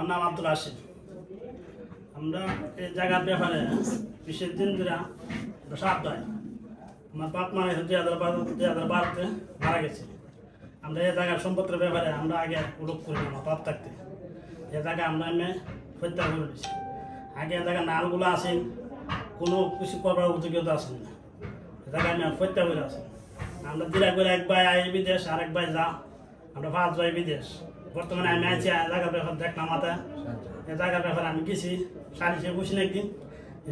আমার নাম আব্দুল আসিফ আমরা এই জায়গার ব্যাপারে বিশেষ দিন ধরে আমরা সাবধান আমার বাপ মা দুই হাজার বারো, দুই হাজার বারোতে মারা গেছে। আমরা এই জায়গার সম্পত্তির ব্যাপারে আমরা আগে উল্লেখ করি আমার বাপ থাকতে। এই জায়গা আমরা এমনি হত্যা করে দিচ্ছি আগে এই জায়গায় নালগুলো আছে, কোনো কিছু করবার অভিযোগ্যতা আছে না। এ জায়গায় আমি হত্যা করে আছি। আমরা দিলা করে এক ভাই আই বিদেশ আর এক ভাই যা। আমরা পাঁচ ভাই বিদেশ। বর্তমানে আমি আছি এই জায়গার ব্যাপার দেখলাম মাথা। এই জায়গার ব্যাপারে আমি গেছি সালিশে বসি না একদিন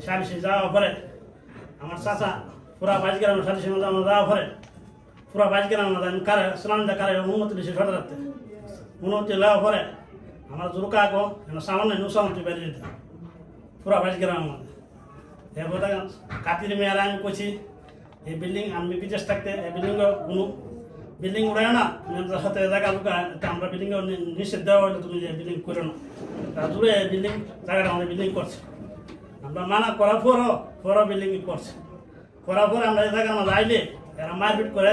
সালিশে যাওয়ার পরে আমার চাচা পুরা বাইশ গ্রাম সালিশে মধ্যে আমরা যাওয়ার পরে পুরা বাইশ গ্রাম মধ্যে আমি কারে সালাম দা কারে অনুমতি দিয়েছি রাখতে অনুমতি লওয়ার পরে আমার জুরকা আগো সামান্য নুসামতি বেরিয়ে যেতে পুরা বাইশ গ্রামের মধ্যে। এরপর কাতির মেয়ারা আমি করছি এই বিল্ডিং আমি বিদেশ থাকতে এই বিল্ডিং কোনো বিল্ডিং উড়ায় না তুমি সাথে জায়গা লুকা আমরা বিল্ডিং নিষেধ দেওয়া হলে তুমি যে বিল্ডিং করে না দূরে বিল্ডিং জায়গাটা আমাদের বিল্ডিং করছে। আমরা মানা করার পরও পরও বিল্ডিং করছে। করার পরে আমরা এই জায়গার মধ্যে আইলে, এরা মারপিট করে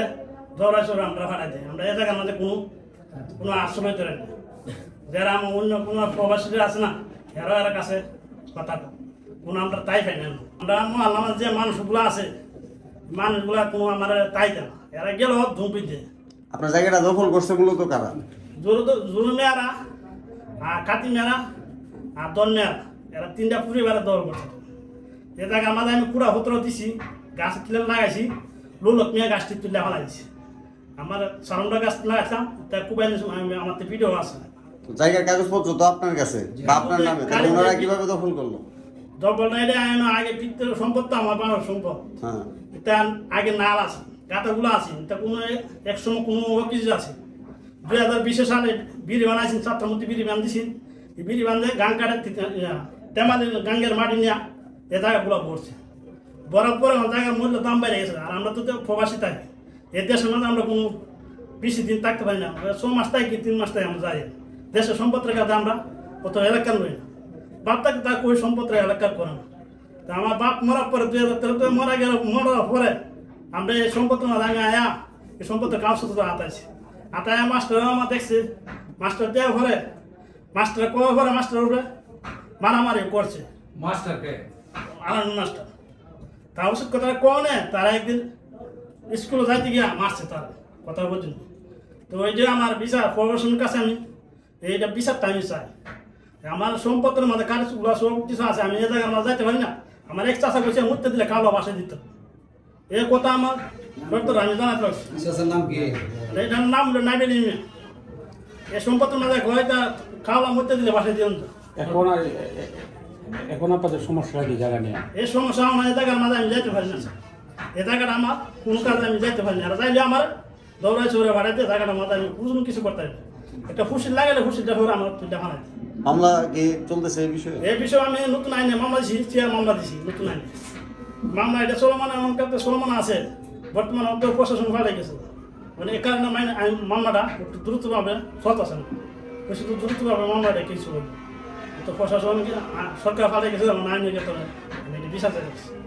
দৌড়া চৌড়া আমরা ফাটাই দিই। আমরা এ জায়গার মধ্যে কোনো কোনো আশ্রয় তৈরি না। যারা আমার অন্য কোনো প্রবাসীরা আছে না, এরা এরা কাছে কথা কয়। কোনো আমরা তাই পাই না। আমরা আমার যে মানুষগুলো আছে, মানুষগুলা কোনো আমার তাই দেয় না। এরা গেল দিয়ে আপনার জায়গাটা দখল করছে মূলত কারা? জোর মেয়ারা আর কাতি মেয়ারা আর দল মেয়ারা। এরা তিনটা পরিবারের দল করছে। এ জায়গা আমাদের আমি কুড়া পত্র দিছি গাছ তুলে লাগাইছি লোলক মেয়ে গাছটি তুলে ফেলাইছি। আমার সারমটা গাছ লাগাইছিলাম তা কুবাই আমার তো ভিডিও আছে। জায়গার কাগজপত্র তো আপনার কাছে বা আপনার নামে তাহলে ওনারা কীভাবে দখল করল? দল না এটা আগে পিতৃ সম্পদ তো আমার বাবার সম্পদ। হ্যাঁ। এটা আগে নাল আছে। গাতাগুলো আছে তা কোনো একসময় কোনো কিছু আছে। দুই হাজার বিশে সালে বিড়ি বানাইছেন ছাত্রমূর্তি বিড়ি বান্ধিছেন বিড়ি বান্ধে গান কাটে তেমালি গাঙ্গের মাটি নিয়ে এ জায়গাগুলো পড়ছে বরাবর পরে জায়গার মূল্য দাম বেড়ে গেছে, আর আমরা তো তো প্রবাসী থাকি এ দেশের মধ্যে আমরা কোনো বেশি দিন থাকতে পারি না। ছ মাস তাই কি তিন মাস থাকি আমরা যাই। দেশের সম্পদ রেখে আমরা অত এলাকার নই। না বাপ তাকে ওই সম্পদ রেখে এলাকার করে না। তা আমার বাপ মরার পরে দুই হাজার তেরোতে মরা গেল, মরার পরে আমরা এই সম্পদ না আমি আয়া এই সম্পদের কাউন্সিল তো আতাইছি আতায় মাস্টার আমার দেখছে মাস্টার দেওয়ার পরে মাস্টার কবে পরে মাস্টার উপরে মারামারি করছে। মাস্টারকে আনন্দ মাস্টার। তা ওষুধ কথা কনে তারা একদিন স্কুলে যাইতে গিয়া মারছে তারা কথা বলছেন তো ওই যে আমার বিচার প্রশাসনের কাছে আমি এইটা বিচারটা আমি চাই। আমার সম্পদের মধ্যে কাগজগুলো সব কিছু আছে আমি এ জায়গায় আমরা যাইতে পারি না। আমার এক চাষা করছে মুহূর্তে দিলে কালো বাসে দিত। এই কথা আমার ডক্টর আমি জানাতে পারছি। শেষের নাম কি? এটার নাম ইমে এই সম্পদের মধ্যে ঘরে খাওয়া মুহূর্তে দিলে বাসে দিও না এখন আর এ- এ- এখন আপনাদের সমস্যা কি জায়গা নিয়ে এই সমস্যা আমার এই জায়গার মাঝে আমি যাইতে পারি না। এই জায়গাটা আমার কোনো কাজে আমি যাইতে পারি না। আর যাইলে আমার দৌড়াই চৌড়ে বাড়াইতে জায়গাটা মাঝে আমি কোনো কিছু করতে পারি না। একটা লাগালে ফুসিলটা করে আমার তুলটা বানাই মামলা কি চলতেছে এই বিষয়ে? এই বিষয়ে আমি নতুন আইনে মামলা দিছি চেয়ার মামলা দিছি নতুন আইনে। মামলা এটা চলমান এমন কাছে চলমান আছে। বর্তমানে অন্তর প্রশাসন ভালো গেছে। মানে এ কারণে মাইনে মামলাটা একটু দ্রুতভাবে চলতেছে না শুধু দ্রুতভাবে মামলাটা কিছু তো প্রশাসন সরকার ভালো গেছে আমার আইনের ক্ষেত্রে। বিশ্বাস আছে